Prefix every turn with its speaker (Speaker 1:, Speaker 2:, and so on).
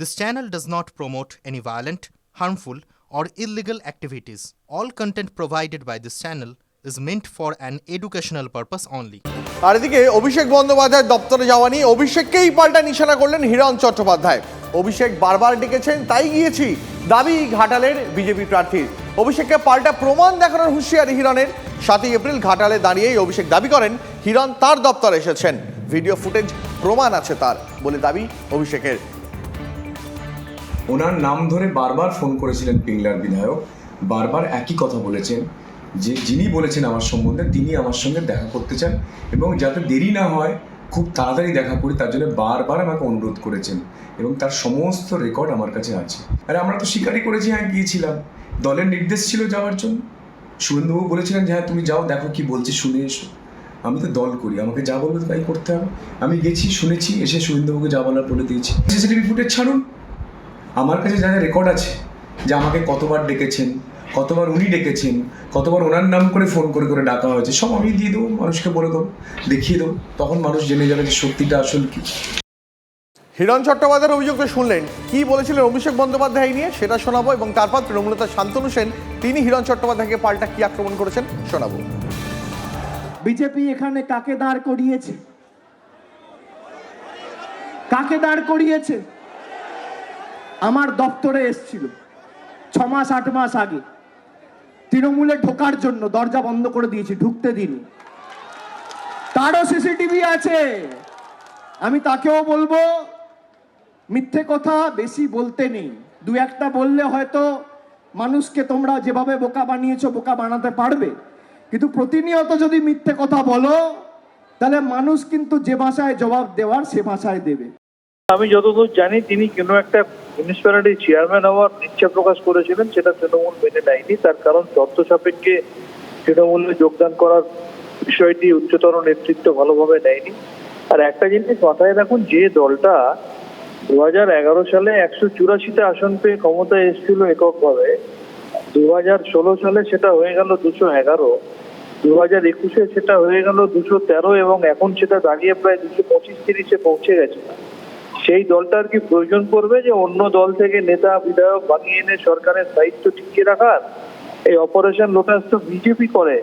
Speaker 1: This channel does not promote any violent, harmful, or illegal activities. All content provided by this channel is meant for an educational purpose only.
Speaker 2: আর এদিকে অভিষেক বন্দ্যোপাধ্যায়ের দপ্তরে যাওয়া নিয়ে অভিষেককেই পাল্টা নিশানা করলেন হিরণ চট্টোপাধ্যায়। অভিষেক বারবার ডেকেছেন তাই গিয়েছি দাবি ঘাটালের বিজেপি প্রার্থীর। অভিষেককে পাল্টা প্রমাণ দেখানোর হুঁশিয়ারি হিরণের। সাতই এপ্রিল ঘাটালে দাঁড়িয়েই অভিষেক দাবি করেন হিরণ তার দপ্তরে এসেছেন। ভিডিও ফুটেজ প্রমাণ আছে তার বলে দাবি অভিষেকের।
Speaker 3: ওনার নাম ধরে বারবার ফোন করেছিলেন পিংলার বিধায়ক, বারবার একই কথা বলেছেন, যে যিনি বলেছেন আমার সম্বন্ধে তিনি আমার সঙ্গে দেখা করতে চান এবং যাতে দেরি না হয়, খুব তাড়াতাড়ি দেখা করি, তার জন্য বারবার আমাকে অনুরোধ করেছেন এবং তার সমস্ত রেকর্ড আমার কাছে আছে। আর আমরা তো স্বীকারই করেছি হ্যাঁ গিয়েছিলাম। দলের নির্দেশ ছিল যাওয়ার জন্য। সুরেন্দ্রবাবু বলেছিলেন যে হ্যাঁ তুমি যাও, দেখো কি বলছি, শুনে এসো। আমি তো দল করি, আমাকে যা বলবে তাই করতে হবে। আমি গেছি, শুনেছি, এসে সুরেন্দ্রবাবুকে যা বলার বলে দিয়েছি। সিসিটিভি ফুটেজ ছাড়ুন। আমার কাছে যা যা রেকর্ড আছে যে আমাকে কতবার ডেকেছেন কতবার উনি ডেকেছেন কতবার ওনার নাম করে ফোন করে করে ডাকা হয়েছে সব আমি দিয়ে দেবো মানুষকে বলে দেবো দেখিয়ে দেবো তখন মানুষ জেনে যাবে যে সত্যিটা আসল কি।
Speaker 2: হিরণ চট্টোপাধ্যায়ের অভিযোগ তো শুনলেন। কি বলেছিলেন অভিষেক বন্দ্যোপাধ্যায় নিয়ে সেটা শোনাবো এবং তারপর তৃণমূলতা শান্তনু সেন তিনি হিরণ চট্টোপাধ্যায়কে পাল্টা কি আক্রমণ করেছেন শোনাবো।
Speaker 4: বিজেপি এখানে কাকে দাঁড় করিয়েছে? কাকে দাঁড় করিয়েছে? আমার দপ্তরে এসছিল। ছ মাস আট মাস আগে। তৃণমূলে ঢোকার জন্য দরজা বন্ধ করে দিয়েছি, ঢুকতে দিন তারও সিসিটিভি আছে। আমি তাকেও বলব, মিথ্যে কথা বেশি বলতে নেই। দু একটা বললে হয়তো মানুষকে তোমরা যেভাবে বোকা বানিয়েছো, বোকা বানাতে পারবে। কিন্তু প্রতিনিয়ত যদি মিথ্যে কথা বলো, তাহলে মানুষ কিন্তু যে ভাষায় জবাব দেওয়ার সে ভাষায় দেবে।
Speaker 5: আমি যতদূর জানি, তিনি কোনো একটা মিউনিসিপ্যালিটি চেয়ারম্যান হওয়ার ইচ্ছা প্রকাশ করেছিলেন, সেটা তৃণমূল মেনে নেয়নি। তার কারণ তথ্য সাপেক্ষে তৃণমূলে যোগদান করার বিষয়টি উচ্চতর নেতৃত্ব ভালোভাবে নেয়নি। আর একটা জিনিস মাথায় রাখুন, যে দলটা দু হাজার এগারো সালে একশো চুরাশিতে আসন পেয়ে ক্ষমতায় এসেছিল এককভাবে দু হাজার ষোলো সালে সেটা হয়ে গেল দুশো এগারো দু হাজার একুশে সেটা হয়ে গেল দুশো তেরো, এবং এখন সেটা দাঁড়িয়ে প্রায় দুশো পঁচিশ তিরিশে পৌঁছে গেছে। সেই দলটার কি প্রয়োজন পড়বে যে অন্য দল থেকে নেতা, বিধায়ক বানিয়ে এনে সরকারের দায়িত্ব টিকিয়ে রাখার? এই অপারেশন লোটাস তো বিজেপি করে।